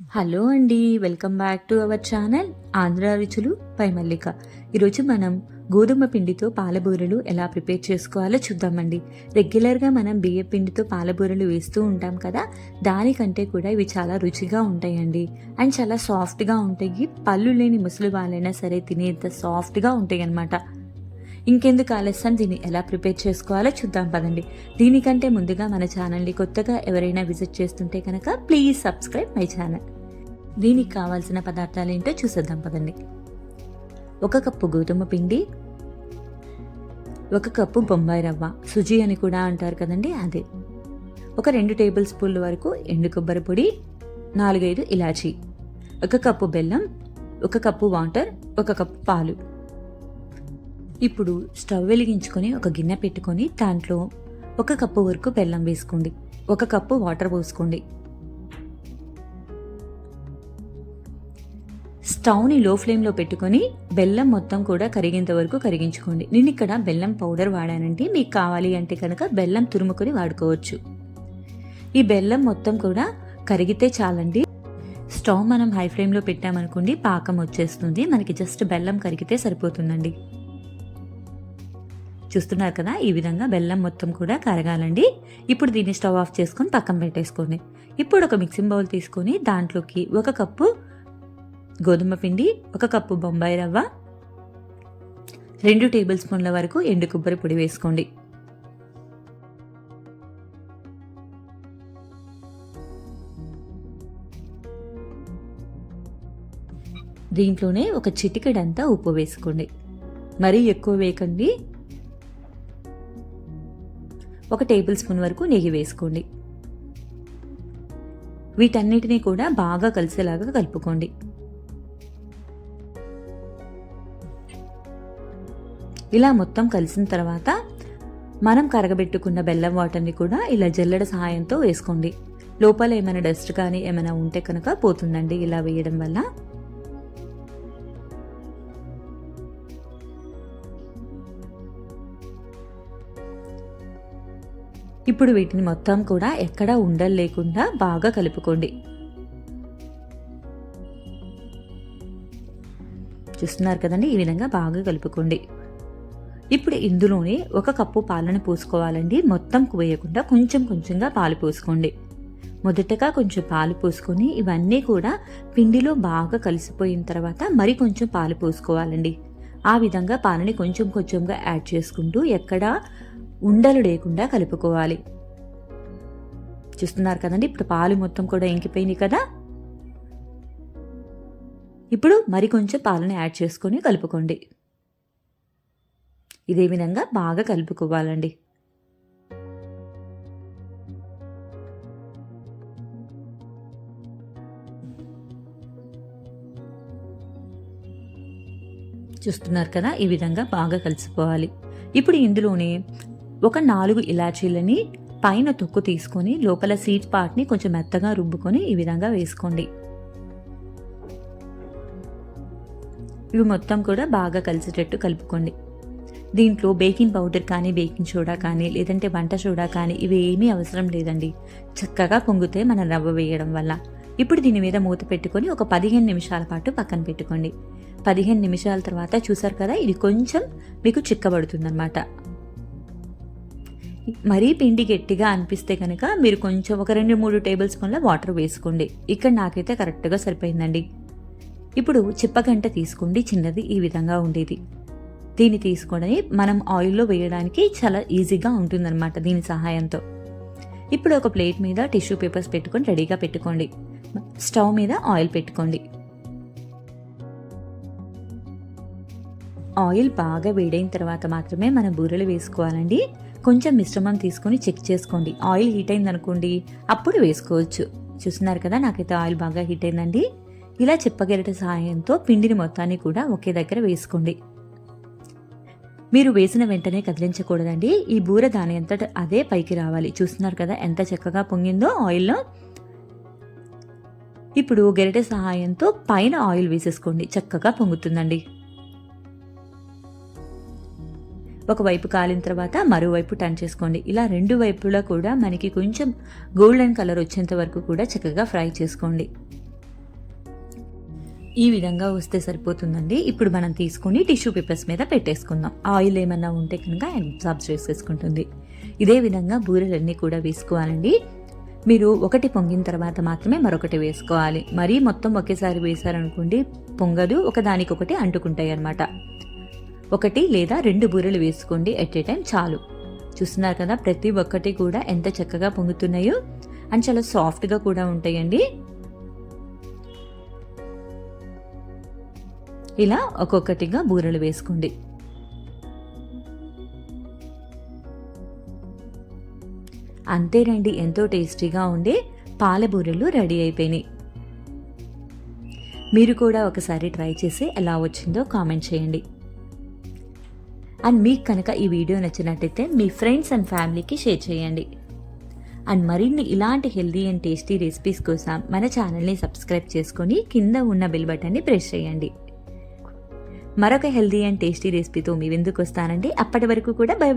Hello అండి welcome back to our channel Andhra Ruchulu పై మల్లిక. ఈరోజు మనం గోధుమ పిండితో పాలబూరలు ఎలా ప్రిపేర్ చేసుకోవాలో చూద్దామండి. రెగ్యులర్గా మనం బియ్య పిండితో పాలబూరలు వేస్తూ ఉంటాం కదా దానికంటే కూడా ఇవి చాలా రుచిగా ఉంటాయండి. అండ్ చాలా సాఫ్ట్గా ఉంటాయి. పళ్ళు లేని ముసలి వాళ్ళైనా సరే తినేంత సాఫ్ట్గా ఉంటాయి అన్నమాట ఇంకెందుకు ఆలస్యం? దీన్ని ఎలా ప్రిపేర్ చేసుకోవాలో చూద్దాం పదండి. దీనికంటే ముందుగా మన ఛానల్ని కొత్తగా ఎవరైనా విజిట్ చేస్తుంటే కనుక ప్లీజ్ సబ్స్క్రైబ్ మై ఛానల్. దీనికి కావాల్సిన పదార్థాలు ఏంటో చూసేద్దాం పదండి. ఒక కప్పు గోధుమ పిండి ఒక కప్పు బొంబాయి రవ్వ. సుజీ అని కూడా అంటారు కదండి అదే. ఒక రెండు టేబుల్ స్పూన్ల వరకు ఎండు కొబ్బరి పొడి నాలుగైదు ఇలాచీ. ఒక కప్పు బెల్లం ఒక కప్పు వాటర్ ఒక కప్పు పాలు. ఇప్పుడు స్టవ్ వెలిగించుకొని ఒక గిన్నె పెట్టుకొని దాంట్లో ఒక కప్పు వరకు బెల్లం వేసుకోండి. ఒక కప్పు వాటర్ పోసుకోండి. స్టవ్ని లో ఫ్లేమ్లో పెట్టుకొని బెల్లం మొత్తం కూడా కరిగేంత వరకు కరిగించుకోండి. నేను ఇక్కడ బెల్లం పౌడర్ వాడానంటే మీకు కావాలి అంటే కనుక బెల్లం తురుముకొని వాడుకోవచ్చు. ఈ బెల్లం మొత్తం కూడా కరిగితే చాలండి. స్టవ్ మనం హై ఫ్లేమ్లో పెట్టామనుకోండి పాకం వచ్చేస్తుంది. మనకి జస్ట్ బెల్లం కరిగితే సరిపోతుందండి. చూస్తున్నారు కదా ఈ విధంగా బెల్లం మొత్తం కూడా కరగాలండి. ఇప్పుడు దీన్ని స్టవ్ ఆఫ్ చేసుకొని పక్కన పెట్టేసుకోండి. ఇప్పుడు ఒక మిక్సింగ్ బౌల్ తీసుకొని దాంట్లోకి ఒక కప్పు గోధుమ పిండి ఒక కప్పు బొంబాయి రవ్వ రెండు టేబుల్ స్పూన్ల వరకు ఎండు కొబ్బరి పొడి వేసుకోండి. దీంట్లోనే ఒక చిటికెడంతా ఉప్పు వేసుకోండి. మరీ ఎక్కువ వేయకండి. ఒక టేబుల్ స్పూన్ వరకు నెయ్యి వేసుకోండి. వీటన్నిటినీ కూడా బాగా కలిసేలాగా కలుపుకోండి. ఇలా మొత్తం కలిసిన తర్వాత మనం కరగబెట్టుకున్న బెల్లం వాటర్ని కూడా ఇలా జల్లెడ సహాయంతో వేసుకోండి. లోపల ఏమైనా డస్ట్ కానీ ఏమైనా ఉంటే కనుక పోతుందండి ఇలా వేయడం వల్ల. ఇప్పుడు వీటిని మొత్తం కూడా ఎక్కడా ఉండలు లేకుండా బాగా కలుపుకోండి. చూస్తున్నారు కదండి? ఈ విధంగా బాగా కలుపుకోండి. ఇప్పుడు ఇందులోనే ఒక కప్పు పాలను పోసుకోవాలండి. మొత్తం వేయకుండా కొంచెం కొంచెంగా పాలు పోసుకోండి. మొదటగా కొంచెం పాలు పోసుకొని ఇవన్నీ కూడా పిండిలో బాగా కలిసిపోయిన తర్వాత మరి కొంచెం పాలు పోసుకోవాలండి. ఆ విధంగా పాలని కొంచెం కొంచెంగా యాడ్ చేసుకుంటూ ఎక్కడా ఉండలు లేకుండా కలుపుకోవాలి. చూస్తున్నారు కదండి ఇప్పుడు పాలు మొత్తం కూడా ఇంకిపోయినాయి కదా. ఇప్పుడు మరి కొంచెం పాలను యాడ్ చేసుకొని కలుపుకోండి. ఇదే విధంగా బాగా కలుపుకోవాలండి. చూస్తున్నారు కదా ఈ విధంగా బాగా కలిసిపోవాలి. ఇప్పుడు ఇందులోనే ఒక నాలుగు ఇలాచీలని పైన తొక్కు తీసుకొని లోపల సీడ్ పార్ట్ని కొంచెం మెత్తగా రుబ్బుకొని ఈ విధంగా వేసుకోండి. ఇవి మొత్తం కూడా బాగా కలిసేటట్టు కలుపుకోండి. దీంట్లో బేకింగ్ పౌడర్ కానీ బేకింగ్ సోడా కానీ లేదంటే వంట సోడా కానీ ఇవి ఏమీ అవసరం లేదండి. చక్కగా పొంగితే మనం రవ్వ వేయడం వల్ల. ఇప్పుడు దీని మీద మూత పెట్టుకొని ఒక పదిహేను నిమిషాల పాటు పక్కన పెట్టుకోండి. పదిహేను నిమిషాల తర్వాత చూసారు కదా ఇది కొంచెం మీకు చిక్కబడుతుందన్నమాట. మరీ పిండి గట్టిగా అనిపిస్తే కనుక మీరు కొంచెం ఒక రెండు మూడు టేబుల్ స్పూన్ల వాటర్ వేసుకోండి. ఇక్కడ నాకైతే కరెక్ట్గా సరిపోయిందండి. ఇప్పుడు చిప్పగంట తీసుకోండి. చిన్నది ఈ విధంగా ఉండేది. దీన్ని తీసుకొని మనం ఆయిల్లో వేయడానికి చాలా ఈజీగా ఉంటుందన్నమాట దీని సహాయంతో. ఇప్పుడు ఒక ప్లేట్ మీద టిష్యూ పేపర్స్ పెట్టుకొని రెడీగా పెట్టుకోండి. స్టవ్ మీద ఆయిల్ పెట్టుకోండి. ఆయిల్ బాగా వేడైన తర్వాత మాత్రమే మనం బూరెలు వేసుకోవాలండి. కొంచెం మిశ్రమం తీసుకొని చెక్ చేసుకోండి. ఆయిల్ హీట్ అయింది అనుకోండి అప్పుడు వేసుకోవచ్చు. చూస్తున్నారు కదా నాకైతే ఆయిల్ బాగా హీట్ అయిందండి. ఇలా చెప్పగలిట సహాయంతో పిండిని మొత్తాన్ని కూడా ఒకే దగ్గర వేసుకోండి. మీరు వేసిన వెంటనే కదిలించకూడదండి. ఈ బూర దాని అంతట అదే పైకి రావాలి. చూస్తున్నారు కదా ఎంత చక్కగా పొంగిందో ఆయిల్లో. ఇప్పుడు గెరటె సహాయంతో పైన ఆయిల్ వేసేసుకోండి. చక్కగా పొంగుతుందండి. ఒకవైపు కాలిన తర్వాత మరోవైపు టర్న్ చేసుకోండి. ఇలా రెండు వైపులా కూడా మనకి కొంచెం గోల్డెన్ కలర్ వచ్చేంత వరకు కూడా చక్కగా ఫ్రై చేసుకోండి. ఈ విధంగా వస్తే సరిపోతుందండి. ఇప్పుడు మనం తీసుకుని టిష్యూ పేపర్స్ మీద పెట్టేసుకుందాం. ఆయిల్ ఏమన్నా ఉంటే కనుక అబ్జార్బ్ చేసేసుకుంటుంది. ఇదే విధంగా బూరెలన్నీ కూడా వేసుకోవాలండి. మీరు ఒకటి పొంగిన తర్వాత మాత్రమే మరొకటి వేసుకోవాలి. మరీ మొత్తం ఒకేసారి వేశారనుకోండి పొంగదు. ఒకదానికొకటి అంటుకుంటాయి అన్నమాట ఒకటి లేదా రెండు బూరెలు వేసుకోండి ఎట్ ఏ టైం చాలు. చూస్తున్నారు కదా ప్రతి ఒక్కటి కూడా ఎంత చక్కగా పొంగుతున్నాయో? అండ్ చాలా సాఫ్ట్గా కూడా ఉంటాయండి. ఇలా ఒక్కొక్కటిగా బూరెలు వేసుకోండి. అంతేనండి ఎంతో టేస్టీగా ఉండే పాల బూరెలు రెడీ అయిపోయినాయి. మీరు కూడా ఒకసారి ట్రై చేసి ఎలా వచ్చిందో కామెంట్ చేయండి. అండ్ మీకు కనుక ఈ వీడియో నచ్చినట్టయితే మీ ఫ్రెండ్స్ అండ్ ఫ్యామిలీకి షేర్ చేయండి. అండ్ మరిన్ని ఇలాంటి హెల్దీ అండ్ టేస్టీ రెసిపీస్ కోసం మన ఛానల్ని సబ్స్క్రైబ్ చేసుకొని కింద ఉన్న బెల్ బటన్ని ప్రెస్ చేయండి. మరొక హెల్దీ అండ్ టేస్టీ రెసిపీతో మీ ఎందుకు వస్తానండి. అప్పటి వరకు కూడా బై